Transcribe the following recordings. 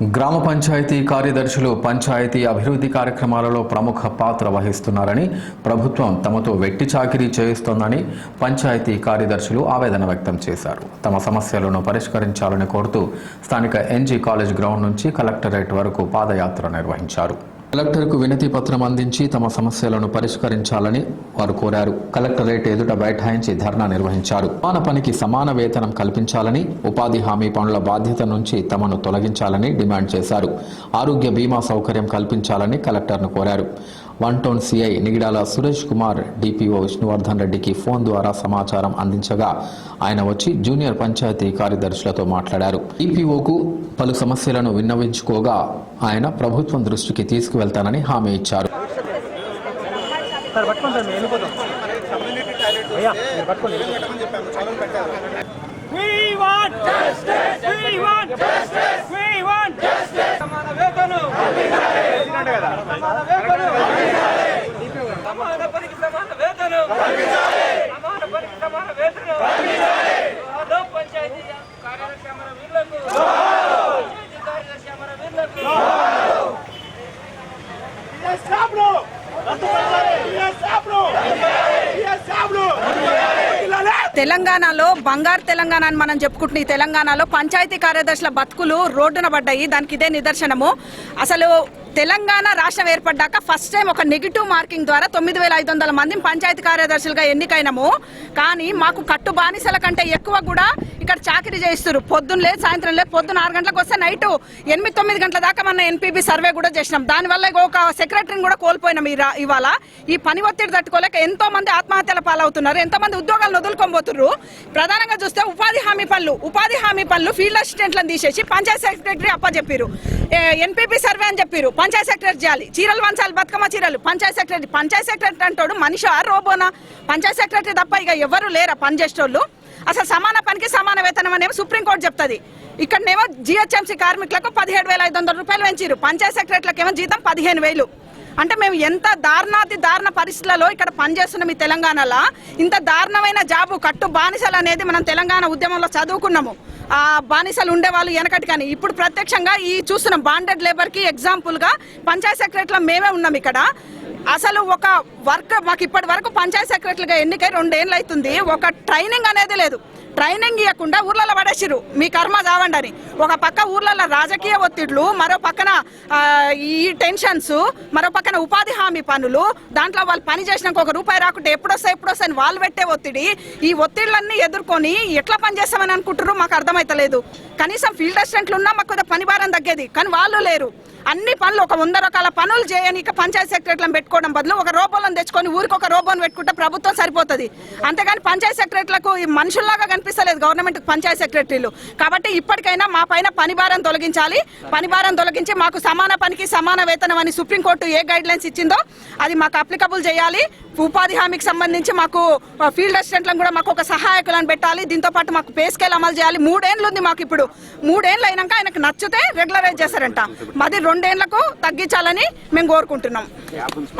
గ్రామ పంచాయతీ కార్యదర్శులు పంచాయతీ అభివృద్ధి కార్యక్రమాలలో ప్రముఖ పాత్ర వహిస్తున్నారని ప్రభుత్వం తమతో వెట్టి చాకిరీ చేయిస్తోందని పంచాయతీ కార్యదర్శులు ఆవేదన వ్యక్తం చేశారు. తమ సమస్యలను పరిష్కరించాలని కోరుతూ స్థానిక ఎన్జీ కాలేజ్ గ్రౌండ్ నుంచి కలెక్టరేట్ వరకు పాదయాత్ర నిర్వహించారు. కలెక్టర్కు వినతి పత్రం అందించి తమ సమస్యలను పరిష్కరించాలని వారు కోరారు. కలెక్టరేట్ ఎదుట బైఠాయించి ధర్నా నిర్వహించారు. సమాన పనికి సమాన వేతనం కల్పించాలని ఉపాధి హామీ పనుల బాధ్యత నుంచి తమను తొలగించాలని డిమాండ్ చేశారు. ఆరోగ్య బీమా సౌకర్యం కల్పించాలని కలెక్టర్ను కోరారు. One town CI Nigidala Suresh Kumar DPO Vishnuvardhan రెడ్డికి ఫోన్ ద్వారా సమాచారం అందించగా ఆయన వచ్చి జూనియర్ పంచాయతీ కార్యదర్శులతో మాట్లాడారు డిపిఓకు పలు సమస్యలను విన్నవించుకోగా ఆయన ప్రభుత్వం దృష్టికి తీసుకువెళ్తానని హామీ ఇచ్చారు We want justice. We want justice. We want justice. సమాన వేతనం వెళ్ళినట్టు కదా. సమాన వేతనం సమాన పనికి సమాన వేతనం సమాన పనికి సమాన వేతనం ఆదో పంచాయతీ కార్యదర్శి అమర వీరులకు పంచాయతీ కార్యదర్శి అమర వీరులకు తెలంగాణలో బంగారు తెలంగాణ అని మనం చెప్పుకుంటున్న ఈ తెలంగాణలో పంచాయతీ కార్యదర్శుల బతుకులు రోడ్డున పడ్డాయి. దానికి ఇదే నిదర్శనము. అసలు తెలంగాణ రాష్ట్రం ఏర్పడ్డాక ఫస్ట్ టైం ఒక నెగిటివ్ మార్కింగ్ ద్వారా తొమ్మిది వేల ఐదు వందల మంది పంచాయతీ కార్యదర్శులుగా ఎన్నికైనము. కానీ మాకు కట్టు బానిసల కంటే ఎక్కువ కూడా ఇక్కడ చాకరీ చేయిస్తారు పొద్దున్న లేదు సాయంత్రం లేదు పొద్దున్న ఆరు గంటలకు వస్తే నైట్ ఎనిమిది తొమ్మిది గంటల దాకా మన ఎన్పీబీ సర్వే కూడా చేసినాం. దానివల్ల ఒక సెక్రటరీని కూడా కోల్పోయినాం ఇవాళ. ఈ పని ఒత్తిడి తట్టుకోలేక ఎంతో మంది ఆత్మహత్యల పాలవుతున్నారు. ఎంతో మంది ఉద్యోగాలను వదులుకోబోతున్నారు ప్రధానంగా చూస్తే ఉపాధి హామీ పనులు ఉపాధి హామీ పనులు ఫీల్డ్ అసిస్టెంట్లను తీసేసి పంచాయత్ సెక్రటరీ అప్పచెప్పారు ఎన్పీపీ సర్వే అని చెప్పారు పంచాయత్ సెక్రటరీ చేయాలి. చీరలు వంచాలి బతుకమ్మ చీరలు. పంచాయత్ సెక్రటరీ పంచాయత్ సెక్రటరీ అంటాడు మనిషి ఆ రోబోనా? పంచాయత్ సెక్రటరీ తప్ప ఇక ఎవరు లేరా పని చేసేటోళ్ళు? అసలు సమాన పనికి సమాన వేతనం అనేవి సుప్రీంకోర్టు చెప్తుంది. ఇక్కడనేమో జిహెచ్ఎంసీ కార్మికులకు పదిహేడు వేల ఐదు వందల రూపాయలు పెంచారు పంచాయత్ సెక్రటరీలకు ఏమో జీతం పదిహేను వేలు. అంటే మేము ఎంత దారుణాతి దారుణ పరిస్థితులలో ఇక్కడ పనిచేస్తున్నాం ఈ తెలంగాణలో ఇంత దారుణమైన జాబు కట్టు బానిసలు అనేది మనం తెలంగాణ ఉద్యమంలో చదువుకున్నాము. ఆ బానిసలు ఉండేవాళ్ళు వెనకటి కానీ ఇప్పుడు ప్రత్యక్షంగా ఈ చూస్తున్నాం బాండెడ్ లేబర్కి ఎగ్జాంపుల్గా పంచాయత్ సెక్రటరీలో మేమే ఉన్నాం ఇక్కడ. అసలు ఒక వర్క్ మాకు ఇప్పటి వరకు పంచాయత్ సెక్రటరీగా ఎన్నికై రెండేళ్ళు అవుతుంది ఒక ట్రైనింగ్ అనేది లేదు. ట్రైనింగ్ ఇవ్వకుండా ఊర్లలో పడేసిరు మీ కర్మ చావండి అని ఒక పక్క ఊర్లలో రాజకీయ ఒత్తిడ్లు మరో పక్కన ఈ టెన్షన్స్ మరో పక్కన ఉపాధి హామీ పనులు దాంట్లో వాళ్ళు పని చేసినాక ఒక రూపాయి రాకుంటే ఎప్పుడొస్తాయి ఎప్పుడొస్తాయని వాళ్ళు పెట్టే ఒత్తిడి ఈ ఒత్తిళ్ళన్నీ ఎదుర్కొని ఎట్లా పని చేస్తామని అనుకుంటారు మాకు అర్థమైతలేదు. కనీసం ఫీల్డ్ అసిస్టెంట్లు ఉన్నా మాకు కొద్దిగా పని భారం తగ్గేది కానీ వాళ్ళు లేరు. అన్ని పనులు ఒక వంద రకాల పనులు చేయని ఇక పంచాయత్ సెక్రటరీలను పెట్టుకోవడం బదులు ఒక రోబోలను తెచ్చుకొని ఊరికి ఒక రూపం పెట్టుకుంటే ప్రభుత్వం సరిపోతుంది. అంతేగాని పంచాయత్ సెక్రటరీలకు ఈ మనుషుల్లాగా కనిపిస్తలేదు గవర్నమెంట్ పంచాయత్ సెక్రటరీలు. కాబట్టి ఇప్పటికైనా మా పైన పనిభారం తొలగించాలి. పనిభారం తొలగించి మాకు సమాన పనికి సమాన వేతనం అని సుప్రీంకోర్టు ఏ గైడ్ లైన్స్ ఇచ్చిందో అది మాకు అప్లికబుల్ చేయాలి. ఉపాధి హామీకి సంబంధించి మాకు ఫీల్డ్ అసిస్టెంట్లను కూడా మాకు ఒక సహాయకులను పెట్టాలి. దీంతో పాటు మాకు పే స్కేల్ అమలు చేయాలి. మూడేళ్ళు ఉంది మాకు ఇప్పుడు. మూడేళ్ళు అయినాక ఆయనకు నచ్చితే రెగ్యులరైజ్ చేస్తారంట. మాది రెండేళ్ళకు తగ్గించాలని మేము కోరుకుంటున్నాం.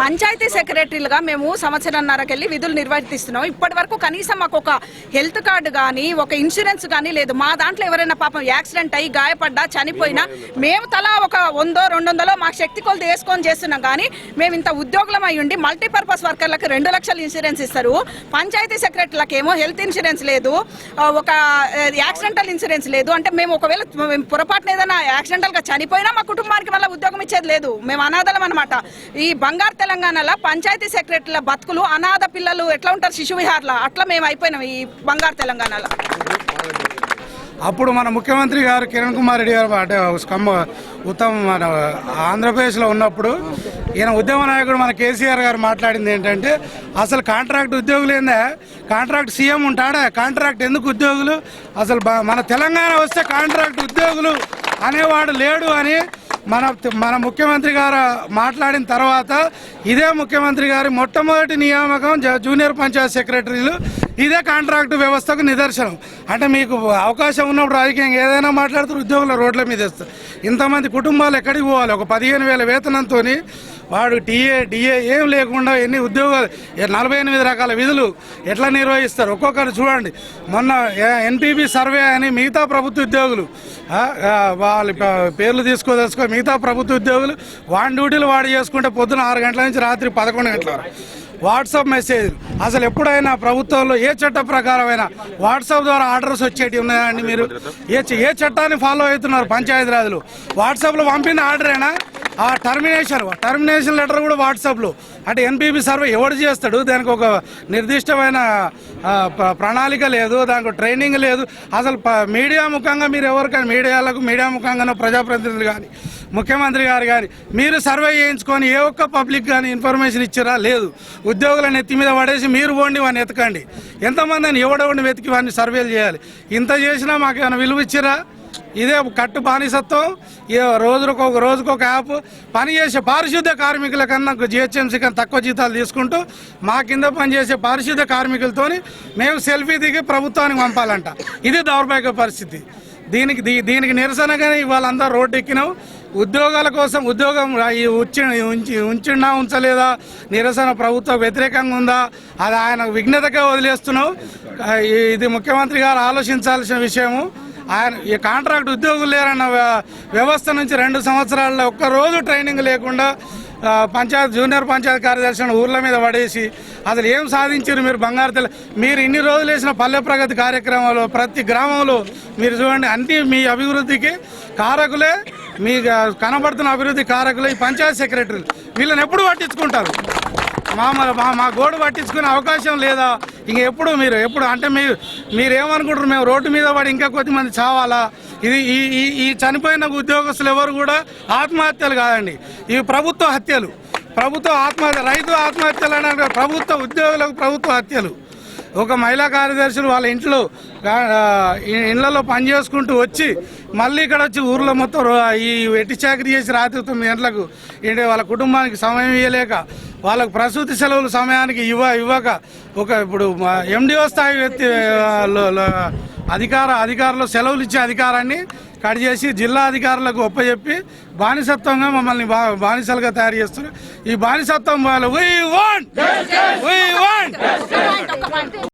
పంచాయతీ సెక్రటరీలుగా మేము సంవత్సరంన్నరకెళ్ళి విధులు నిర్వర్తిస్తున్నాం. ఇప్పటి వరకు కనీసం మాకు ఒక హెల్త్ కార్డు కానీ ఒక ఇన్సూరెన్స్ కానీ లేదు. మా దాంట్లో ఎవరైనా పాపం యాక్సిడెంట్ అయ్యి గాయపడ్డా చనిపోయినా మేము తలా ఒక వందో రెండు వందలో మాకు శక్తి కొలత వేసుకొని చేస్తున్నాం. కానీ మేము ఇంత ఉద్యోగులం అయ్యుండి ఉండి మల్టీపర్పస్ వర్కర్లకు రెండు లక్షల ఇన్సూరెన్స్ ఇస్తారు. పంచాయతీ సెక్రటరీలకు ఏమో హెల్త్ ఇన్సూరెన్స్ లేదు. ఒక యాక్సిడెంటల్ ఇన్సూరెన్స్ లేదు. అంటే మేము ఒకవేళ పొరపాటున ఏదైనా యాక్సిడెంటల్గా చనిపోయినా మా కుటుంబానికి మళ్ళీ ఉద్యోగం ఇచ్చేది లేదు. మేము అనాథలం అనమాట ఈ బంగారు తెలంగాణలో పంచాయతీ సెక్రటరీల బతుకులు అనాథ పిల్లలు ఎట్లా ఉంటారు శిశువిహార్ల అట్లా మేము అయిపోయినాం ఈ బంగారు తెలంగాణలో. అప్పుడు మన ముఖ్యమంత్రి గారు కిరణ్ కుమార్ రెడ్డి గారు అంటే స్కమ్మ ఉత్తమ మన ఆంధ్రప్రదేశ్లో ఉన్నప్పుడు ఈయన ఉద్యమ నాయకుడు మన కేసీఆర్ గారు మాట్లాడింది ఏంటంటే అసలు కాంట్రాక్ట్ ఉద్యోగులు ఏందా? కాంట్రాక్ట్ సీఎం ఉంటాడా? కాంట్రాక్ట్ ఎందుకు ఉద్యోగులు? అసలు మన తెలంగాణ వస్తే కాంట్రాక్ట్ ఉద్యోగులు అనేవాడు లేడు అని మన మన ముఖ్యమంత్రి గారు మాట్లాడిన తర్వాత ఇదే ముఖ్యమంత్రి గారి మొట్టమొదటి నియామకం జ- జూనియర్ పంచాయత్ సెక్రటరీలు ఇదే కాంట్రాక్ట్ వ్యవస్థకు నిదర్శనం. అంటే మీకు అవకాశం ఉన్నప్పుడు రాజకీయంగా ఏదైనా మాట్లాడుతూ ఉద్యోగుల రోడ్ల మీద వేస్తారు. ఇంతమంది కుటుంబాలు ఎక్కడికి పోవాలి? ఒక పదిహేను వేల వేతనంతో వాడు టీఏ డిఏ ఏం లేకుండా ఎన్ని ఉద్యోగాలు నలభై ఎనిమిది రకాల విధులు ఎట్లా నిర్వహిస్తారు? ఒక్కొక్కరు చూడండి. మొన్న ఎన్పిబి సర్వే అని మిగతా ప్రభుత్వ ఉద్యోగులు వాళ్ళ పేర్లు తీసుకోదలుచుకో మిగతా ప్రభుత్వ ఉద్యోగులు వాడి డ్యూటీలు వాడు చేసుకుంటే పొద్దున ఆరు గంటల నుంచి రాత్రి పదకొండు గంటల వరకు. WhatsApp message. అసలు ఎప్పుడైనా ప్రభుత్వంలో ఏ చట్ట ప్రకారమైనా వాట్సాప్ ద్వారా ఆర్డర్స్ వచ్చేటి ఉన్నాయండి మీరు? ఏ చ- ఏ చట్టాన్ని ఫాలో అవుతున్నారు పంచాయతీరాజులు? వాట్సాప్లో పంపిన ఆర్డరేనా? ఆ టర్మినేషన్ టర్మినేషన్ లెటర్ కూడా వాట్సాప్లో. అంటే ఎన్పీపీ సర్వే ఎవడు చేస్తాడు? దానికి ఒక నిర్దిష్టమైన ప్రణాళిక లేదు దానికి ట్రైనింగ్ లేదు. అసలు మీడియా ముఖంగా మీరు ఎవరికైనా మీడియాలకు మీడియా ముఖంగా ప్రజాప్రతినిధులు కానీ ముఖ్యమంత్రి గారు కానీ మీరు సర్వే చేయించుకొని ఏ ఒక్క పబ్లిక్ కానీ ఇన్ఫర్మేషన్ ఇచ్చారా? లేదు. ఉద్యోగుల ఎత్తి మీద పడేసి మీరు పోండి వాడిని ఎతకండి. ఎంతమందిని ఎవడెవడిని వెతికి వాడిని సర్వేలు చేయాలి? ఇంత చేసినా మాకు ఏమైనా విలువ ఇచ్చిరా? ఇదే కట్టు బానిసత్వం. ఏ రోజుకు ఒక యాప్ పని చేసే పారిశుద్ధ్య కార్మికుల కన్నా జిహెచ్ఎంసీ కన్నా తక్కువ జీతాలు తీసుకుంటూ మా కింద పనిచేసే పారిశుద్ధ్య కార్మికులతోని మేము సెల్ఫీ దిగి ప్రభుత్వానికి పంపాలంట. ఇది దౌర్భాగ్య పరిస్థితి. దీనికి దీ- దీనికి నిరసనగానే ఇవాళందరూ రోడ్డు ఎక్కినాం. ఉద్యోగాల కోసం ఉద్యోగం ఉంచి ఉంచినా ఉంచలేదా? నిరసన ప్రభుత్వ వ్యతిరేకంగా ఉందా? అది ఆయన విఘ్నతగా వదిలేస్తున్నావు. ఇది ముఖ్యమంత్రి గారు ఆలోచించాల్సిన విషయము. ఆయన ఈ కాంట్రాక్ట్ ఉద్యోగులు లేరన్న వ్యవస్థ నుంచి రెండు సంవత్సరాల్లో ఒక్క రోజు ట్రైనింగ్ లేకుండా పంచాయత్ జూనియర్ పంచాయత్ కార్యదర్శిని ఊర్ల మీద పడేసి అసలు ఏం సాధించారు మీరు బంగారు తెల్ల మీరు ఇన్ని రోజులు వేసిన పల్లె ప్రగతి కార్యక్రమంలో ప్రతి గ్రామంలో మీరు చూడండి అన్ని మీ అభివృద్ధికి కారకులే మీ కనబడుతున్న అభివృద్ధి కారకులు ఈ పంచాయత్ సెక్రటరీలు వీళ్ళని ఎప్పుడు పట్టించుకుంటారు? మా మా- మా గోడు పట్టించుకునే అవకాశం లేదా? ఇంక ఎప్పుడు మీరు ఎప్పుడు? అంటే మీరు మీరు మేము రోడ్డు మీద పడి ఇంకా కొద్దిమంది చావాలా? ఇది ఈ ఈ ఈ చనిపోయిన ఉద్యోగస్తులు ఎవరు కూడా ఆత్మహత్యలు కాదండి. ఇవి ప్రభుత్వ హత్యలు. ప్రభుత్వ ఆత్మహత్య రైతు ఆత్మహత్యలు అనే ప్రభుత్వ ఉద్యోగులకు ప్రభుత్వ హత్యలు. ఒక మహిళా కార్యదర్శులు వాళ్ళ ఇంట్లో ఇళ్ళలో పని చేసుకుంటూ వచ్చి మళ్ళీ ఇక్కడ వచ్చి ఊర్లో మొత్తం ఈ వెట్టి చాకరీ చేసి రాత్రి తొమ్మిది గంటలకు ఏంటి వాళ్ళ కుటుంబానికి సమయం ఇవ్వలేక వాళ్ళకు ప్రసూతి సెలవులు సమయానికి ఇవ్వ ఇవ్వక ఒక ఇప్పుడు ఎండిఓ స్థాయి వ్యక్తి అధికార అధికారులు సెలవులు ఇచ్చే అధికారాన్ని కట్ చేసి జిల్లా అధికారులకు ఒప్పచెప్పి బానిసత్వంగా మమ్మల్ని బానిసలుగా తయారు చేస్తున్నారు. ఈ బానిసత్వం వాళ్ళు వీ వాంట్ వీ వాంట్